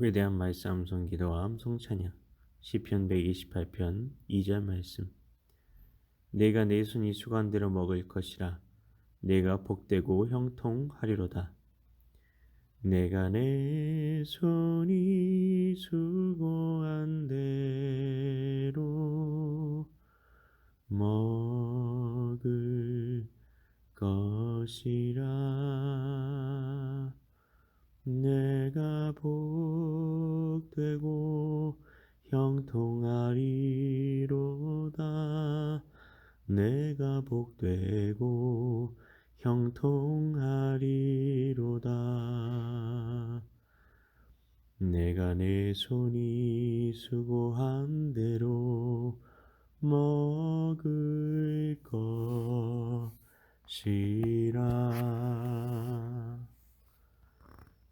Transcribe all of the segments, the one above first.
복에 대한 말씀 암송 기도와 암송 찬양. 시편 128편 2절 말씀. 내가 내 손이 수건대로 먹을 것이라 내가 복되고 형통하리로다. 내가 내 손이 수고한 대로 먹을 것이라 내가 복되고 형통하리로다. 내가 복되고 형통하리로다. 내가 내 손이 수고한 대로 먹을 것이라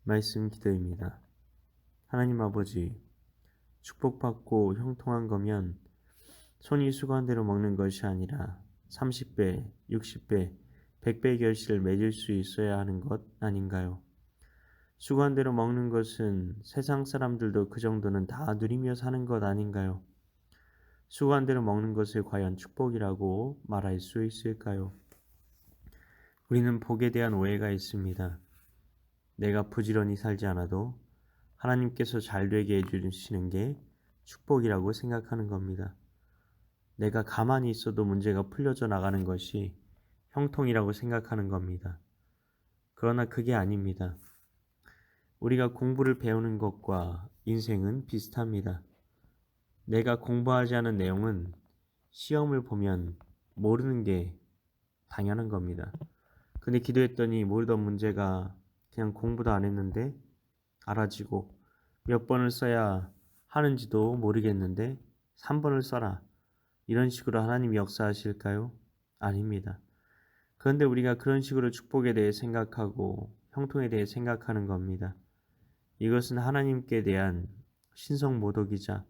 말씀 기도입니다. 하나님 아버지, 축복받고 형통한 거면 손이 수고한 대로 먹는 것이 아니라 30배, 60배, 100배 결실을 맺을 수 있어야 하는 것 아닌가요? 수고한 대로 먹는 것은 세상 사람들도 그 정도는 다 누리며 사는 것 아닌가요? 수고한 대로 먹는 것을 과연 축복이라고 말할 수 있을까요? 우리는 복에 대한 오해가 있습니다. 내가 부지런히 살지 않아도 하나님께서 잘 되게 해주시는 게 축복이라고 생각하는 겁니다. 내가 가만히 있어도 문제가 풀려져 나가는 것이 형통이라고 생각하는 겁니다. 그러나 그게 아닙니다. 우리가 공부를 배우는 것과 인생은 비슷합니다. 내가 공부하지 않은 내용은 시험을 보면 모르는 게 당연한 겁니다. 근데 기도했더니 모르던 문제가 그냥 공부도 안 했는데 알아지고 몇 번을 써야 하는지도 모르겠는데 3번을 써라. 이런 식으로 하나님 역사하실까요? 아닙니다. 그런데 우리가 그런 식으로 축복에 대해 생각하고 형통에 대해 생각하는 겁니다. 이것은 하나님께 대한 신성 모독이자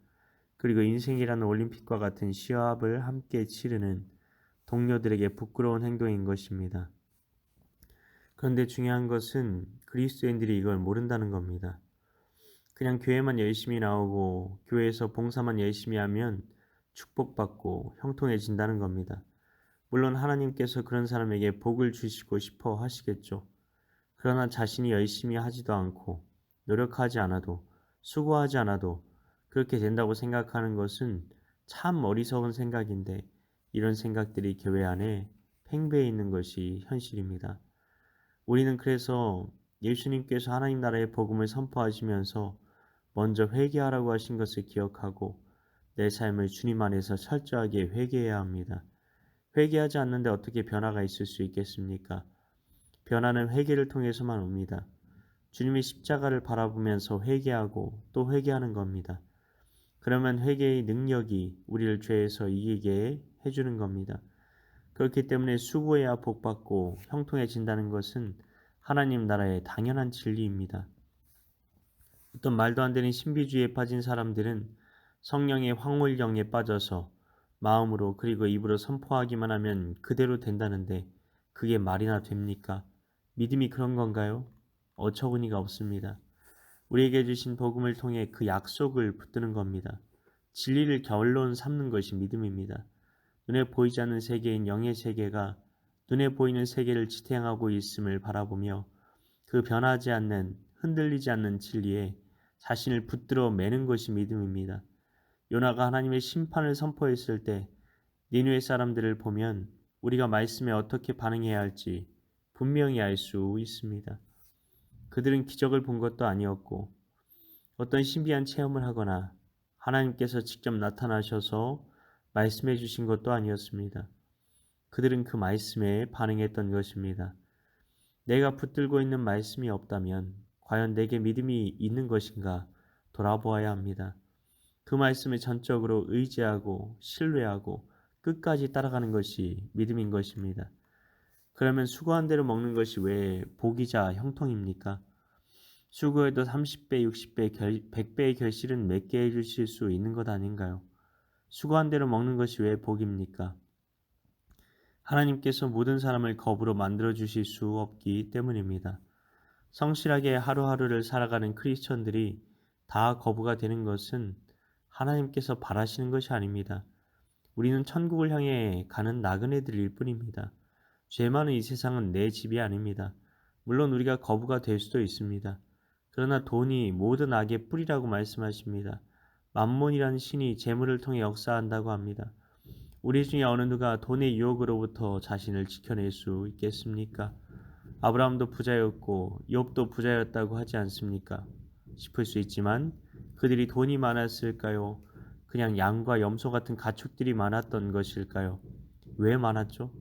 그리고 인생이라는 올림픽과 같은 시합을 함께 치르는 동료들에게 부끄러운 행동인 것입니다. 그런데 중요한 것은 그리스도인들이 이걸 모른다는 겁니다. 그냥 교회만 열심히 나오고 교회에서 봉사만 열심히 하면 축복받고 형통해진다는 겁니다. 물론 하나님께서 그런 사람에게 복을 주시고 싶어 하시겠죠. 그러나 자신이 열심히 하지도 않고 노력하지 않아도 수고하지 않아도 그렇게 된다고 생각하는 것은 참 어리석은 생각인데 이런 생각들이 교회 안에 팽배해 있는 것이 현실입니다. 우리는 그래서 예수님께서 하나님 나라의 복음을 선포하시면서 먼저 회개하라고 하신 것을 기억하고 내 삶을 주님 안에서 철저하게 회개해야 합니다. 회개하지 않는데 어떻게 변화가 있을 수 있겠습니까? 변화는 회개를 통해서만 옵니다. 주님의 십자가를 바라보면서 회개하고 또 회개하는 겁니다. 그러면 회개의 능력이 우리를 죄에서 이기게 해주는 겁니다. 그렇기 때문에 수고해야 복받고 형통해진다는 것은 하나님 나라의 당연한 진리입니다. 어떤 말도 안 되는 신비주의에 빠진 사람들은 성령의 황홀령에 빠져서 마음으로 그리고 입으로 선포하기만 하면 그대로 된다는데 그게 말이나 됩니까? 믿음이 그런 건가요? 어처구니가 없습니다. 우리에게 주신 복음을 통해 그 약속을 붙드는 겁니다. 진리를 결론 삼는 것이 믿음입니다. 눈에 보이지 않는 세계인 영의 세계가 눈에 보이는 세계를 지탱하고 있음을 바라보며 그 변하지 않는 흔들리지 않는 진리에 자신을 붙들어 매는 것이 믿음입니다. 요나가 하나님의 심판을 선포했을 때 니누의 사람들을 보면 우리가 말씀에 어떻게 반응해야 할지 분명히 알 수 있습니다. 그들은 기적을 본 것도 아니었고 어떤 신비한 체험을 하거나 하나님께서 직접 나타나셔서 말씀해 주신 것도 아니었습니다. 그들은 그 말씀에 반응했던 것입니다. 내가 붙들고 있는 말씀이 없다면 과연 내게 믿음이 있는 것인가 돌아보아야 합니다. 그 말씀을 전적으로 의지하고 신뢰하고 끝까지 따라가는 것이 믿음인 것입니다. 그러면 수고한 대로 먹는 것이 왜 복이자 형통입니까? 수고해도 30배, 60배, 100배의 결실은 맺게 해주실 수 있는 것 아닌가요? 수고한 대로 먹는 것이 왜 복입니까? 하나님께서 모든 사람을 겁으로 만들어 주실 수 없기 때문입니다. 성실하게 하루하루를 살아가는 크리스천들이 다 거부가 되는 것은 하나님께서 바라시는 것이 아닙니다. 우리는 천국을 향해 가는 나그네들일 뿐입니다. 죄 많은 이 세상은 내 집이 아닙니다. 물론 우리가 거부가 될 수도 있습니다. 그러나 돈이 모든 악의 뿌리라고 말씀하십니다. 만몬이라는 신이 재물을 통해 역사한다고 합니다. 우리 중에 어느 누가 돈의 유혹으로부터 자신을 지켜낼 수 있겠습니까? 아브라함도 부자였고 욥도 부자였다고 하지 않습니까? 싶을 수 있지만 그들이 돈이 많았을까요? 그냥 양과 염소 같은 가축들이 많았던 것일까요? 왜 많았죠?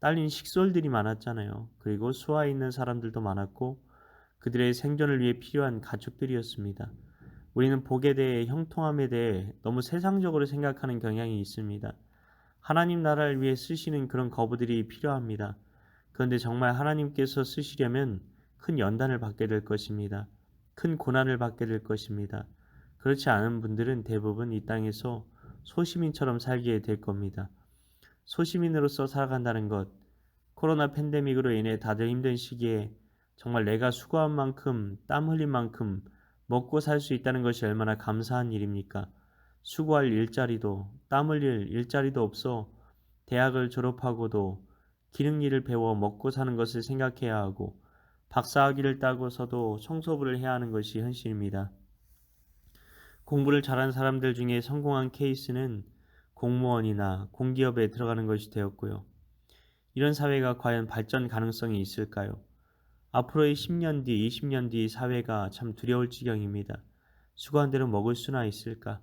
딸린 식솔들이 많았잖아요. 그리고 수하 있는 사람들도 많았고 그들의 생존을 위해 필요한 가축들이었습니다. 우리는 복에 대해 형통함에 대해 너무 세상적으로 생각하는 경향이 있습니다. 하나님 나라를 위해 쓰시는 그런 거부들이 필요합니다. 그런데 정말 하나님께서 쓰시려면 큰 연단을 받게 될 것입니다. 큰 고난을 받게 될 것입니다. 그렇지 않은 분들은 대부분 이 땅에서 소시민처럼 살게 될 겁니다. 소시민으로서 살아간다는 것, 코로나 팬데믹으로 인해 다들 힘든 시기에 정말 내가 수고한 만큼 땀 흘린 만큼 먹고 살 수 있다는 것이 얼마나 감사한 일입니까? 수고할 일자리도 땀 흘릴 일자리도 없어 대학을 졸업하고도 기능 일을 배워 먹고 사는 것을 생각해야 하고 박사학위를 따고서도 청소부를 해야 하는 것이 현실입니다. 공부를 잘한 사람들 중에 성공한 케이스는 공무원이나 공기업에 들어가는 것이 되었고요. 이런 사회가 과연 발전 가능성이 있을까요? 앞으로의 10년 뒤, 20년 뒤 사회가 참 두려울 지경입니다. 수고한 대로 먹을 수나 있을까?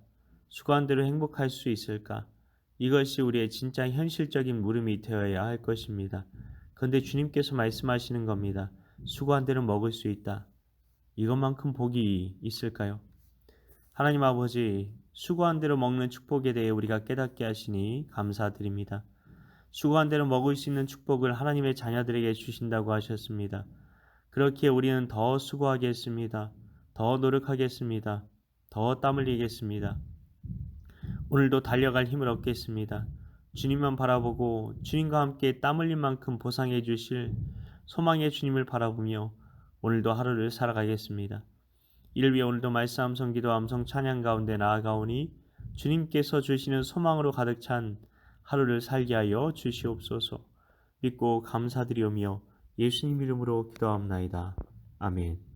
수고한 대로 행복할 수 있을까? 이것이 우리의 진짜 현실적인 물음이 되어야 할 것입니다. 그런데 주님께서 말씀하시는 겁니다. 수고한 대로 먹을 수 있다. 이것만큼 복이 있을까요? 하나님 아버지, 수고한 대로 먹는 축복에 대해 우리가 깨닫게 하시니 감사드립니다. 수고한 대로 먹을 수 있는 축복을 하나님의 자녀들에게 주신다고 하셨습니다. 그렇기에 우리는 더 수고하겠습니다. 더 노력하겠습니다. 더 땀 흘리겠습니다. 오늘도 달려갈 힘을 얻겠습니다. 주님만 바라보고 주님과 함께 땀 흘린 만큼 보상해 주실 소망의 주님을 바라보며 오늘도 하루를 살아가겠습니다. 이를 위해 오늘도 말씀 암송 기도 암송 찬양 가운데 나아가오니 주님께서 주시는 소망으로 가득 찬 하루를 살게 하여 주시옵소서 믿고 감사드리오며 예수님 이름으로 기도합나이다. 아멘